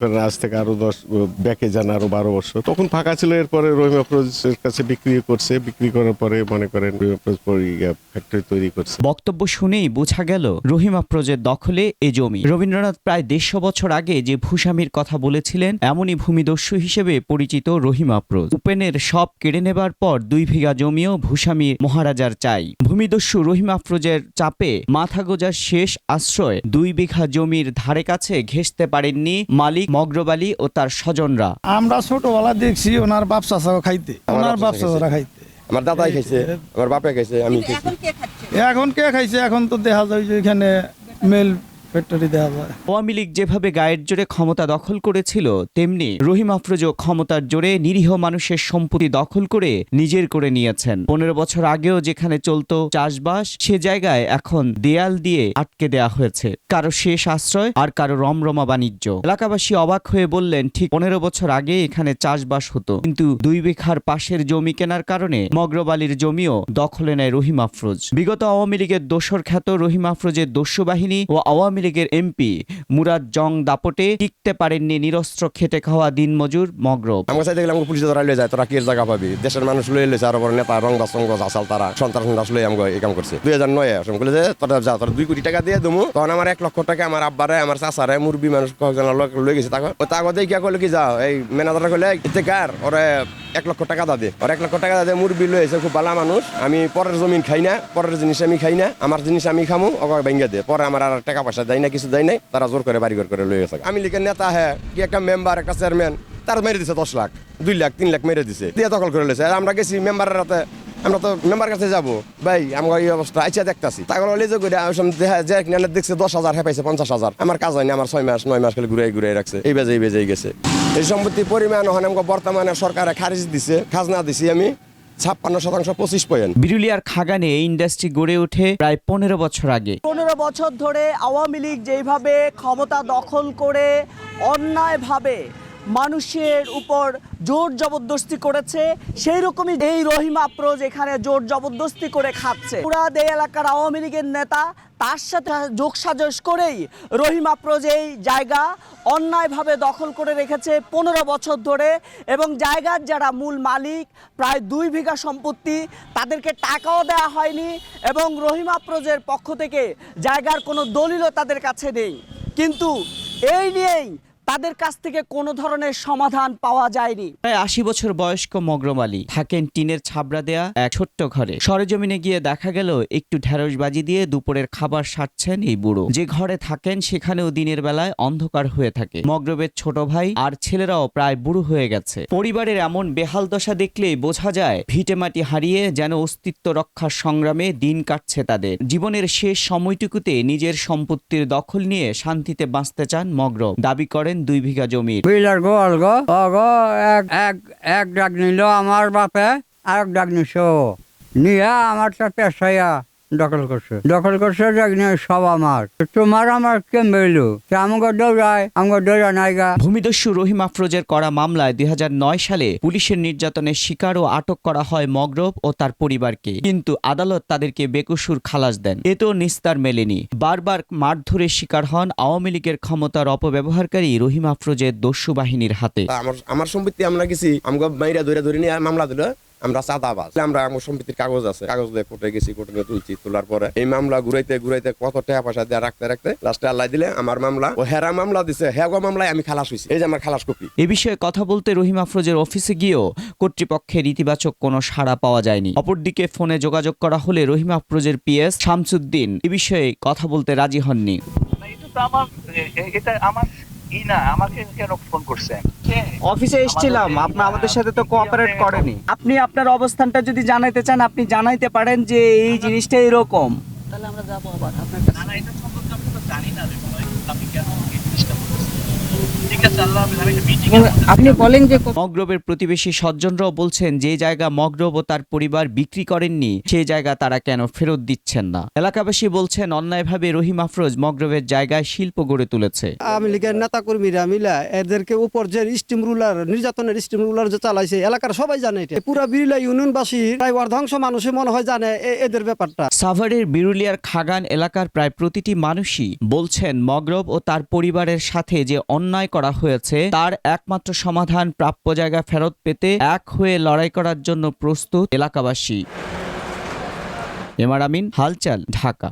আজ থেকে আরও দশ, ব্যাকে যান আরও বারো বছর। তখন ফাঁকা ছিল, এরপরে রহিম আফরোজের কাছে বিক্রি করছে। বিক্রি করার পরে মনে করেন রহিম আফরোজ ফ্যাক্টরি তৈরি করছে। বক্তব্য শুনেই বোঝা গেল রহিম আফরোজের দখলে এ জমি। রবীন্দ্রনাথ প্রায় দেড়শো বছর আগে যে ভূস্বামীর কথা বলেছিলেন, এমনই ভূমিদস্যু হিসেবে পরিচিত রহিম আফরোজ উপেনের সব কেড়ে নেবার পর দুই বিঘা জমিও ভূস্বামী মহারাজার চাই। ভূমিদস্যু রহিম আফরোজের চাপে মাথা গোজার শেষ আশ্রয় দুই বিঘা জমির ধারে কাছে ঘেঁষতে পারেননি মালিক মগ্রবালী ও তার স্বজনরা। আমরা ছোটবেলা দেখছি ওনার বাপ ছাড়া খাইতে। ওনার বাপ ছাড়া খাইতে। আমার দাদাই খাইছে। আমার বাপে খাইছে আমি এখন কে এখন কে খাইছে? এখন তো দেখা যায় যে এখানে মেল আওয়ামী লীগ যেভাবে গায়ের জোরে ক্ষমতা দখল করেছিল, তেমনি রহিম আফরোজও ক্ষমতার জোরে নিরীহ মানুষের সম্পত্তি দখল করে নিজের করে নিয়েছেন। পনেরো বছর আগেও যেখানে চলতো চাষবাস, সে জায়গায় এখন দেয়াল দিয়ে আটকে দেয়া হয়েছে। কারও শেষ আশ্রয় আর কারও রমরমা বাণিজ্য। এলাকাবাসী অবাক হয়ে বললেন, ঠিক পনেরো বছর আগে এখানে চাষবাস হতো। কিন্তু দুই বিঘার পাশের জমি কেনার কারণে মগ্রবালির জমিও দখলে নেয় রহিম আফরোজ। বিগত আওয়ামী লীগের দোসর খ্যাত রহিম আফরোজের দস্যু বাহিনী ও আওয়ামী লীগের এমপি মুরাদ জং দাপটে টিকতে পারেননি, নিরস্ত্র খেটে খাওয়া দিনমজুর মগ্রব। আমার সাথে দেখলাম পুলিশ ধরা লয়ে যায়, তোরা কি জায়গা পাবি? দেশের মানুষ লয়ে লেছে আর ওপর নেতা, রং বাস রঙ্গ আসাল তারা সন্ত্রাস লয়ে এই কাম করছে। দুই হাজার নয় আসম যে, তোরা যা, তোরা দুই কোটি টাকা দিয়ে দেবো তখন আমার এক লক্ষ টাকা, আমার আব্বারে, আমার চাচারে মুরবি মানুষ কয়েকজন লোক লয়ে গেছে তাকে। ও দিয়ে কি যাও এই ম্যানেজার করলে ইতে কার, ওরে এক লক্ষ টাকা দাদে ওর এক লক্ষ টাকা দাদে মুরবি লয়ে এসে খুব ভালো মানুষ। আমি পরের জমিন খাই না, পরের জিনিস আমি খাই না, আমার জিনিস আমি খামু, ওকে ভেঙে দে। পরে আমার আর টাকা পয়সা দেয় না, কিছু দেয় নাই, তারা জোর করে বাড়ি ঘর করে লয়ে গেছে আমি লিখে নেতা হ্যাঁ কি একটা মেম্বার একটা চেয়ারম্যান তার মেরে দিছে দশ লাখ, দুই লাখ, তিন লাখ মেরে দিছে। দিয়ে দখল করে লেছে আমরা গেছি মেম্বারের রাতে, আমরা তো মেম্বার কাছে যাব। ভাই আমার এই অবস্থা, আইসা দেখতাছি। তারপর লেজে করে যে কিনা দেখছে দশ হাজার হ্যাঁ পাইছে পঞ্চাশ হাজার। আমার কাজ হয়নি, আমার ছয় মাস, নয় মাস খালি ঘুরে ঘুরে রাখছে। এই বেজে এই বেজেই গেছে। এই সম্পত্তির পরিমাণ, ওখানে আমাকে বর্তমানে সরকারে খারিজ দিছে, খাজনা দিছি আমি। ছাপ্পান্ন শতাংশ পঁচিশ পয়েন্ট। বিরুলিয়ার খাগানে এই ইন্ডাস্ট্রি গড়ে ওঠে প্রায় পনেরো বছর আগে। পনেরো বছর ধরে আওয়ামী লীগ যেইভাবে ক্ষমতা দখল করে অন্যায়ভাবে মানুষের উপর জোর জবরদস্তি করেছে। সেই রকমই এই রহিম আফরোজ এখানে জোর জবরদস্তি করে খাচ্ছে। পুরা দে এলাকার আওয়ামী লীগের নেতা, তার সাথে যোগসাজশ করেই রহিম আফরোজ এই জায়গা অন্যায়ভাবে দখল করে রেখেছে পনেরো বছর ধরে এবং জায়গার যারা মূল মালিক, প্রায় দুই বিঘা সম্পত্তি, তাদেরকে টাকাও দেওয়া হয়নি এবং রহিম আফরোজের পক্ষ থেকে জায়গার কোনো দলিলও তাদের কাছে নেই। কিন্তু এই নিয়েই তাদের কাছ থেকে কোনো ধরনের সমাধান পাওয়া যায়নি। প্রায় আশি বছর বয়স্ক মগ্রম আলী থাকেন টিনের ছাবড়া দেয়া এক ছোট্ট ঘরে। সরেজমিনে গিয়ে দেখা গেল, একটু ঢেঁড়স বাজি দিয়ে দুপুরের খাবার সারছেন এই বুড়ো। যে ঘরে থাকেন, সেখানেও দিনের বেলায় অন্ধকার হয়ে থাকে। মগ্রবের ছোট ভাই আর ছেলেরাও প্রায় বুড়ো হয়ে গেছে। পরিবারের এমন বেহাল দশা দেখলেই বোঝা যায় ভিটেমাটি হারিয়ে যেন অস্তিত্ব রক্ষার সংগ্রামে দিন কাটছে তাদের। জীবনের শেষ সময়টুকুতে নিজের সম্পত্তির দখল নিয়ে শান্তিতে বাঁচতে চান মগ্রব। দাবি করেন দুই বিঘা জমির গো গোয়াল গো অগো এক এক এক ডাক নিল আমার বাপে আর এক ডাক নিছ। নিয়া আমার তো পেশাইয়া। দখল করছে। দখল করছে সব আমার। তোমার আমার কে মেলু আমাকে দৌড়ায় আমাকে দৌড়া নাইগা ভূমিদস্যু রহিম আফরোজের করা মামলায় দুই সালে পুলিশের নির্যাতনের শিকার ও আটক করা হয় মগরব ও তার পরিবারকে। কিন্তু আদালত তাদেরকে বেকসুর খালাস দেন। এতেও নিস্তার মেলেনি। বারবার মারধরের শিকার হন আওয়ামী লীগের ক্ষমতার অপব্যবহারকারী রহিম আফরোজের দস্যু বাহিনীর হাতে। আমার আমার সম্পত্তি আমরা গেছি আমাকে মাইরা ধরে ধরে নিয়ে মামলা দিল আমরা চাঁদাবাজ। আমরা আমার সম্পত্তির কাগজ আছে কাগজ দিয়ে কোর্টে গেছি কোর্টে নিয়ে তুলছি। তোলার পরে এই মামলা ঘুরাইতে ঘুরাইতে কত টাকা পয়সা দিয়ে রাখতে রাখতে লাস্টে আল্লাহ দিলে আমার মামলা ও হেরা মামলা দিছে হেগো মামলায় আমি খালাস হয়েছি এই যে আমার খালাস কপি। এ বিষয়ে কথা বলতে রহিম আফরোজের অফিসে গিয়েও কর্তৃপক্ষের ইতিবাচক কোনো সাড়া পাওয়া যায়নি। অপরদিকে ফোনে যোগাযোগ করা হলে রহিম আফরোজের পিএস শামসুদ্দিন এ বিষয়ে কথা বলতে রাজি হননি। এটা আমার ই না আমাকে কেন ফোন করছেন? অফিসে এসেছিলাম আপনি আমাদের সাথে তো কোঅপারেট করেনি। আপনি আপনার অবস্থানটা যদি জানাইতে চান আপনি জানাইতে পারেন যে এই জিনিসটা এরকম। না না এটা সম্পর্কে আমি তো জানি না রে ভাই। আপনি কেন এই জিনিসটা বলতেছেন? ঠিক আছে আল্লাহ হাফেজ। আমি মিটিং আপনি বলেন যে মগরবের প্রতিবেশী সজ্জনরাও বলছেন যে জায়গা মগরব ও তার পরিবার বিক্রি করেননি সেই জায়গা তারা কেন ফেরত দিচ্ছেন না? এলাকাবাসী বলছেন অন্যায়ভাবে রহিম আফরোজ মগরবের জায়গায় শিল্প গড়ে তুলেছে। আওয়ামী লীগের নেতা কর্মীরা মিলা এদেরকে উপর যে স্টিম রুলার নির্যাতনের স্টিম রুলার যে চালাইছে এলাকার সবাই জানে এটা। পুরা বিরিলা ইউনিয়নবাসীর প্রায় অর্ধাংশ মানুষই মনে হয় জানে এদের ব্যাপারটা। সাভারের বিরুলিয়ার খাগান এলাকার প্রায় প্রতিটি মানুষই বলছেন মগরব ও তার পরিবারের সাথে যে অন্যায় করা হয়েছে, তার একমাত্র সমাধান প্রাপ্য জায়গা ফেরত পেতে এক হয়ে লড়াই করার জন্য প্রস্তুত এলাকাবাসী। এমার আমিন, হালচাল, ঢাকা।